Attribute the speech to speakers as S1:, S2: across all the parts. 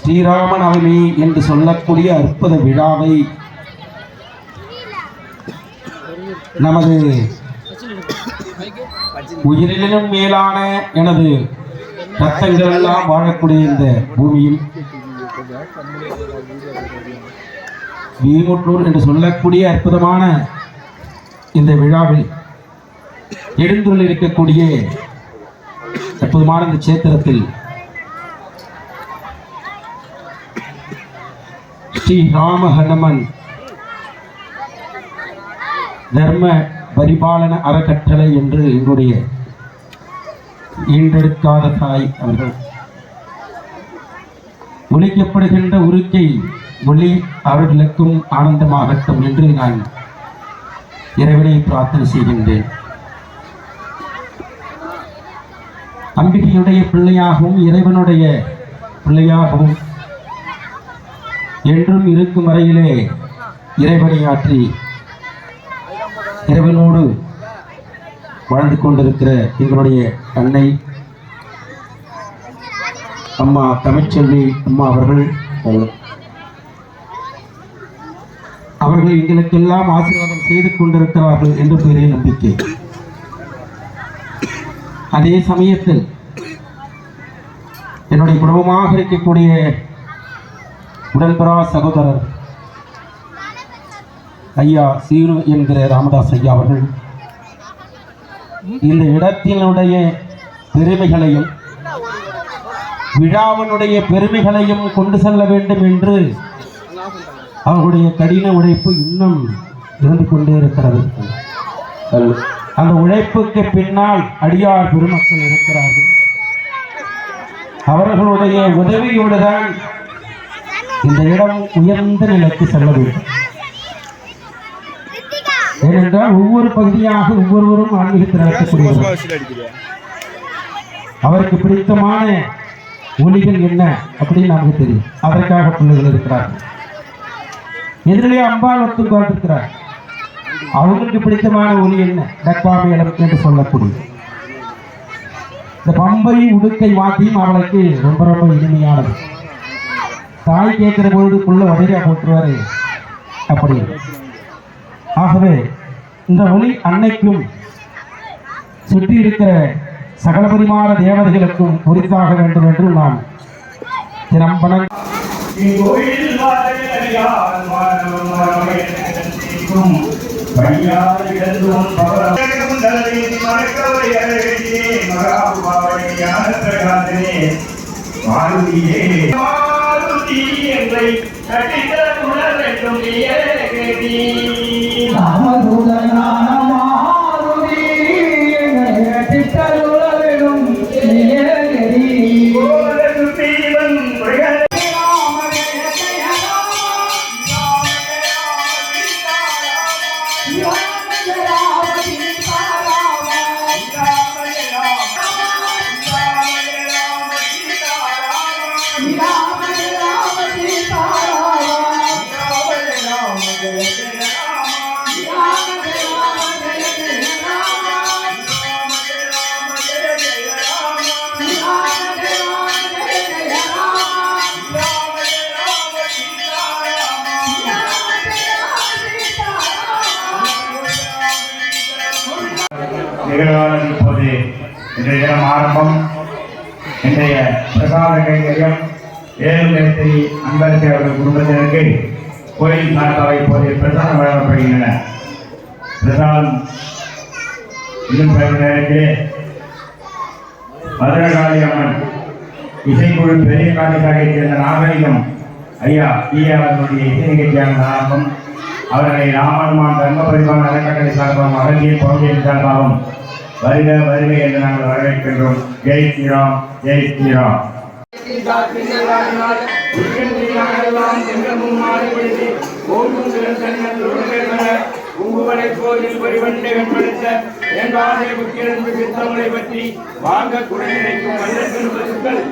S1: ஸ்ரீராம நவமி என்று சொல்லக்கூடிய அற்புத விழாவை நமது உயிரிலும் மேலான எனது ரத்தங்கள் எல்லாம் வாழக்கூடிய இந்த பூமியில் வீமுற்றூர் என்று சொல்லக்கூடிய அற்புதமான இந்த விழாவில் எழுந்துள்ள இருக்கக்கூடிய அற்புதமான இந்த சேத்திரத்தில் ஸ்ரீ ராம ஹனுமன் தர்ம பரிபாலன அறக்கட்டளை என்று எங்களுடைய ஈண்டெடுக்காத தாய் அவர்கள். ஒழிக்கப்படுகின்ற உருக்கை ஒளி அவர்களுக்கும் ஆனந்தமாகட்டும் என்று நான் இறைவனை பிரார்த்தனை செய்கின்றேன். அம்பிகையுடைய பிள்ளையாகவும் இறைவனுடைய பிள்ளையாகவும் என்றும் இருக்கும் வரையிலே இறைவனையாற்றி இறைவனோடு வாழ்ந்து கொண்டிருக்கிற எங்களுடைய அன்னை அம்மா தமிழ்ச்செல்வி அம்மா அவர்கள். அவர்கள் எங்களுக்கெல்லாம் ஆசீர்வாதம் செய்து கொண்டிருக்கிறார்கள் என்று பெரிய நம்பிக்கை. அதே சமயத்தில் என்னுடைய குடும்பமாக இருக்கக்கூடிய உடன்பரா சகோதரர் ஐயா சீனு என்கிற ராமதாஸ் ஐயா அவர்கள் இந்த இடத்தினுடைய பெருமைகளையும் விழாவினுடைய பெருமைகளையும் கொண்டு செல்ல வேண்டும் என்று அவர்களுடைய கடின உழைப்பு இன்னும் இருந்து கொண்டே இருக்கிறது. அந்த உழைப்புக்கு பின்னால் அடியார் பெருமக்கள் இருக்கிறார்கள். அவர்களுடைய உதவியோடு தான் இந்த இடம் உயர்ந்த நிலைக்கு செல்ல வேண்டும். ஏனென்றால் ஒவ்வொரு பகுதியாக ஒவ்வொருவரும் ஆன்மீகத்தில் நடத்தக்கூடியவர் அவருக்கு பிடித்தமான ஒலிகள் என்ன அப்படின்னு நமக்கு தெரியும். அதற்காக பிள்ளைகள் இருக்கிறார்கள் எதிரிலே அம்பாள் ஒருத்தர் பார்த்திருக்கிறார் அவங்களுக்கு பிடித்தமான ஒலி என்ன? டக்காமேளம் என்று சொல்லக்கூடிய. இந்த பம்பை உடுக்கை வாத்தியும் அவளுக்கு ரொம்ப ரொம்ப இனிமையானது. தாய் கேட்கிற பொழுதுக்குள்ள உடனே போட்டுருவாரு. அப்படி. ஆகவே இந்த ஒளி அன்னைக்கும் சுற்றி இருக்கிற சகல தேவதைகளுக்கும் உரித்தாக வேண்டும் என்று நான் தினம்பணம்
S2: பிரகாசனே மாருதி என்னை கட்டிட உணர்வும் ஏகதி கோலகு நிகழ்வான இப்போது இன்றைய தினம் ஆரம்பம். இன்றைய பிரசாத கைங்கரியம் ஏழுலத்தி அன்பரசி அவர்கள் குடும்பத்தினருக்கு கோயில் சார்பாக இப்போது பிரசாதம் வழங்கப்படுகின்றன. பிரசாதம் இன்னும் சில நேரத்திலே மதுரகாளி அம்மன் இசைக்குழு பெரிய காட்டுக்காரைச் சேர்ந்த நாகரிகம் ஐயா ஈயா அவர்களுடைய இசை நிகழ்ச்சியான ஆரம்பம். அவர்களை ராமனுமான் தர்ம பரிமாண அறக்கட்டளை சார்பாகவும் அகந்திய பகுதியின் சார்பாகவும் வருக வருக என்று நாங்கள் வரவேற்கின்றோம் ஜெய் ஸ்ரீராம் ஜெய் ஸ்ரீராம்
S3: கோயில் பரிவண்டை வெண்படுத்த என் ஆசை புக்கிரன்பு சித்தங்களை பற்றி வாங்க குறை நினைக்கும் மன்னர்கள் பசுக்கள்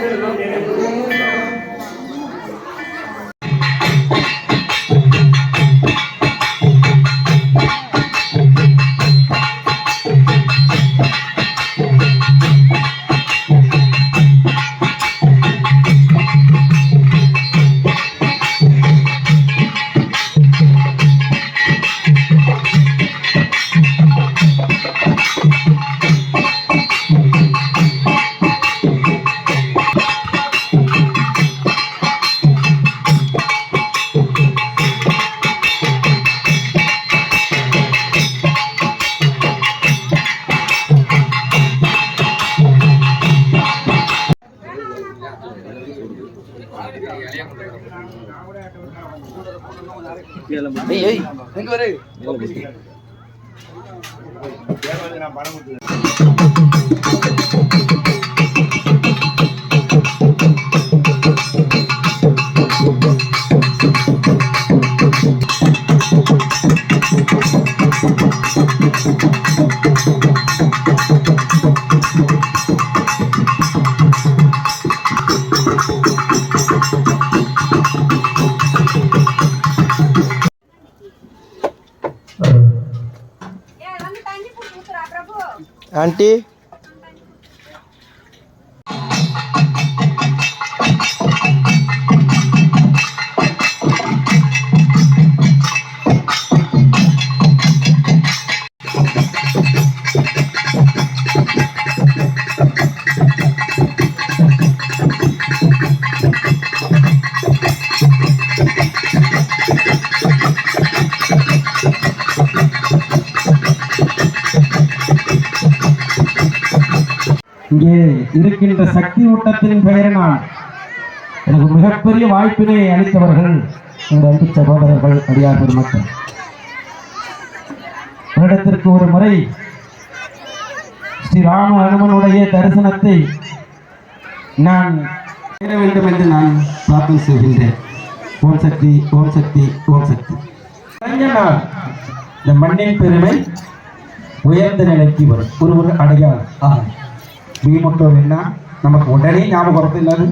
S3: செல்வம் நினைக்கும்
S4: நான் பணம் கொடுத்துருக்கேன்
S5: ಆಂಟಿ
S1: இங்கே இருக்கின்ற சக்தி ஊட்டத்தின் பெயரினால் எனக்கு மிகப்பெரிய வாய்ப்பினை அளித்தவர்கள் இந்த அன்பு சகோதரர்கள் அடியார் பெருமக்கள். வருடத்திற்கு ஒரு முறை ஸ்ரீ ராம ஹனுமனுடைய தரிசனத்தை நான் பெற வேண்டும் என்று நான் பிரார்த்தனை செய்கின்றேன். ஓம் சக்தி ஓம் சக்தி ஓம் சக்தி. கலைஞனால் இந்த மண்ணின் பெருமை உயர்ந்த நிலைக்கு வரும். ஒரு அடையாளம். ஆகும் பீமட்டோன்னா நமக்கு உடனே ஞாபகம் வரது இல்லாது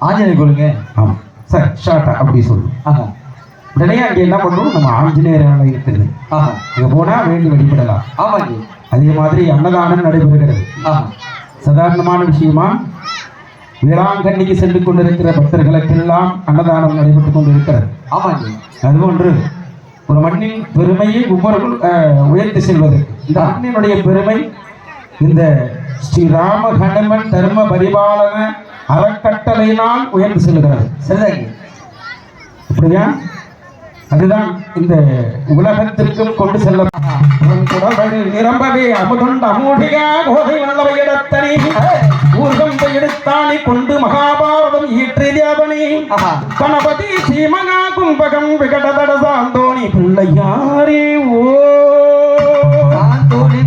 S1: ஆஞ்சநேயர் கொடுங்க ஆமாம் சார் ஷார்ட்டா அப்படி சொல்லு. ஆஹா. உடனே அங்கே என்ன பண்ணுறோம் நம்ம ஆஞ்சநேயர் ஆலயம் இருக்கிறது ஆஹா. அங்கே போனால் வேண்டி வழிபடலாம் ஆமாங்க. அதே மாதிரி அன்னதானம் நடைபெறுகிறது. ஆஹா. சாதாரணமான விஷயமா வேளாங்கண்ணிக்கு சென்று கொண்டிருக்கிற பக்தர்களுக்கெல்லாம் அன்னதானம் நடைபெற்று கொண்டிருக்கிறது. ஆமாங்க. அதுபோன்று ஒரு மண்ணின் பெருமையை ஒவ்வொரு உயர்த்தி செல்வதற்கு இந்த மண்ணினுடைய பெருமை இந்த ஸ்ரீ ராம ஹனுமன் தர்ம பரிபாலன அறக்கட்டளையினால் உயர்ந்து செல்கிறது சரிதாங்க அப்படியா? அதுதான் இந்த உலகத்திற்கும் கொண்டு செல்ல நிரம்பவே அமுதுண்ட அமூடியா கோதை வல்லவை இடத்தனி ஊர்கம் எடுத்தானி கொண்டு மகாபாரதம் ஈற்றி தேவனி. கணபதி சீமகா கும்பகம் விகடதட சாந்தோணி பிள்ளையாரே ஓ.
S5: சாந்தோணி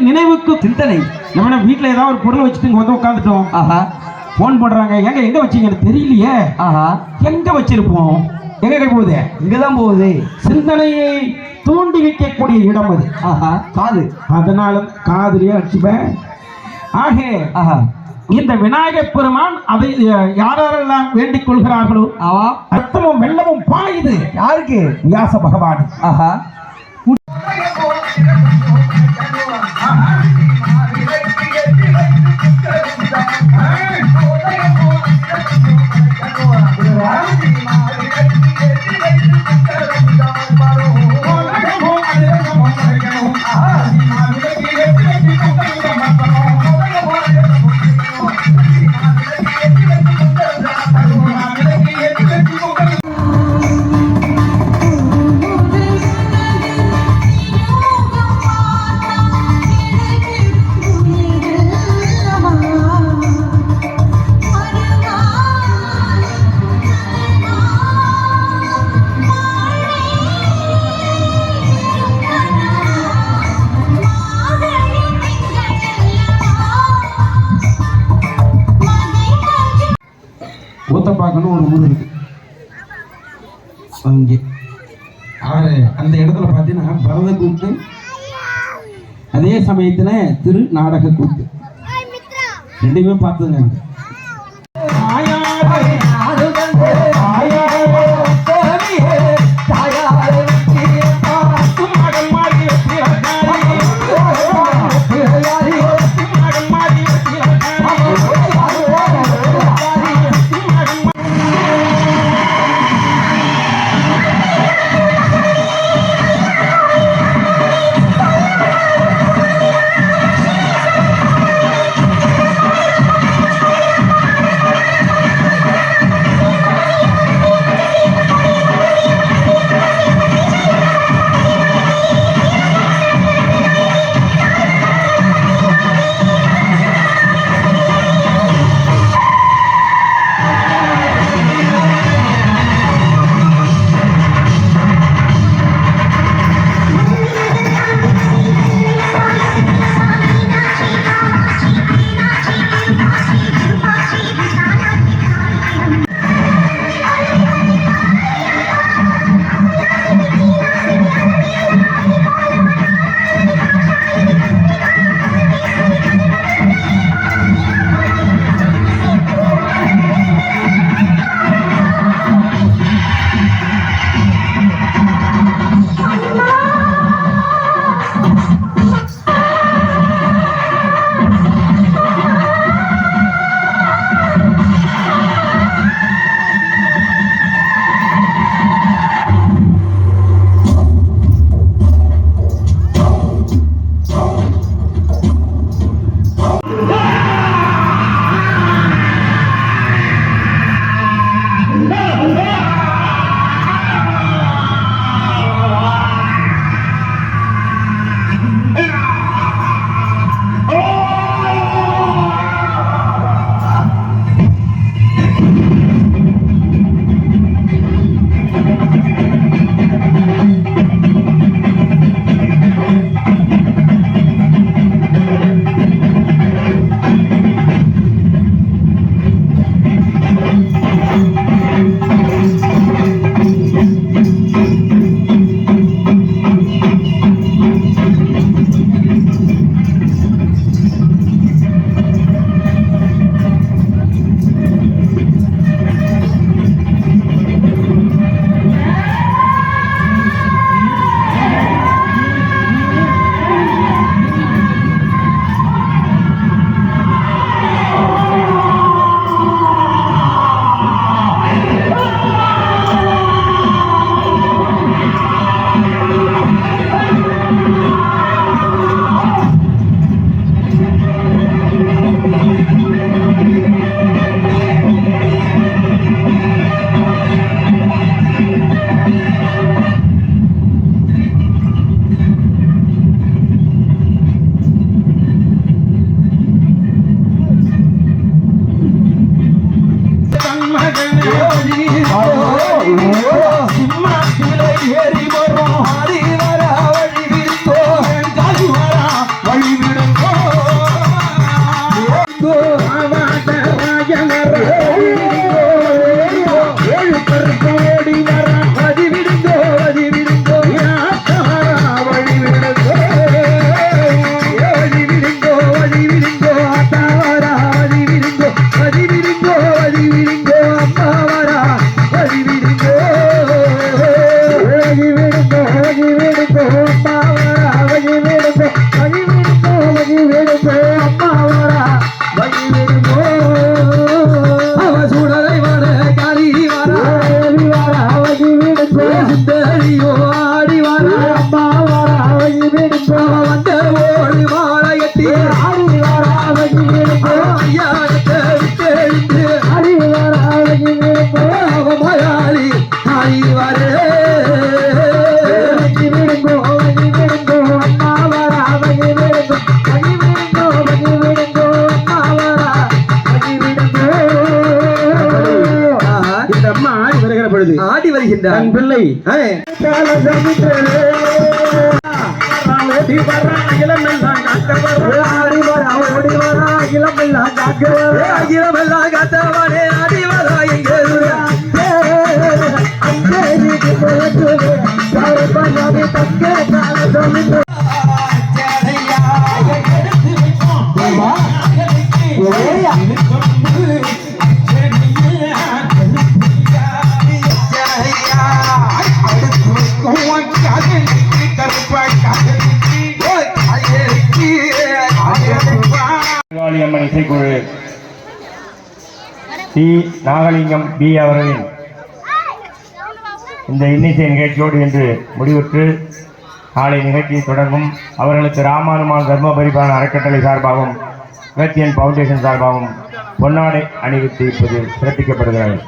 S1: நினைவுக்கு சிந்தனை. நம்ம வீட்டில் ஏதாவது ஒரு பொருள் வச்சுட்டு இங்க வந்து உட்காந்துட்டோம்
S5: ஆஹா.
S1: ஃபோன் பண்றாங்க எங்க எங்க வச்சீங்கன்னு தெரியலையே.
S5: ஆஹா.
S1: எங்க வச்சிருப்போம்? எங்க போகுது?
S5: இங்கதான் போகுது.
S1: சிந்தனையை தூண்டி வைக்கக்கூடிய இடம் அது.
S5: ஆஹா. காது.
S1: அதனால காதுலயே அடிச்சுப்பேன். ஆக.
S5: ஆஹா.
S1: இந்த விநாயகப் பெருமான் அதை யாரெல்லாம் வேண்டிக் கொள்கிறார்களோ ரத்தமும் வெள்ளமும் பாயுது.
S5: யாருக்கு?
S1: வியாச பகவான்
S5: ஆஹா.
S1: அங்கே அவர் அந்த இடத்துல பார்த்தீங்கன்னா பரத கூத்து. அதே சமயத்தில் திரு நாடக கூத்து ரெண்டுமே பார்த்ததுங்க
S5: சிம்மாத்திலே ஏறி வரும். வரா
S1: இளமெல்லாம் காக்க
S5: வரா இளமெல்லாம் காத்தவனே ஆடி வரா எங்கே வரா? அங்கே நீக்கு பிறக்குது, கருப்பனாகி தங்க கால சொல்லுங்க. ஓடியா.
S2: காளியம்மன் இசைக்குழு. சி. நாகலிங்கம் பி. அவர்களின் இந்த இன்னிசை நிகழ்ச்சியோடு என்று முடிவுற்று நாளை நிகழ்ச்சி தொடங்கும். அவர்களுக்கு ராமானுமான் தர்ம பரிபாலன அறக்கட்டளை சார்பாகவும் அகத்தியன் பவுண்டேஷன் சார்பாகவும் பொன்னாடை அணிவித்து இப்போது சிறப்பிக்கப்படுகிறார்கள்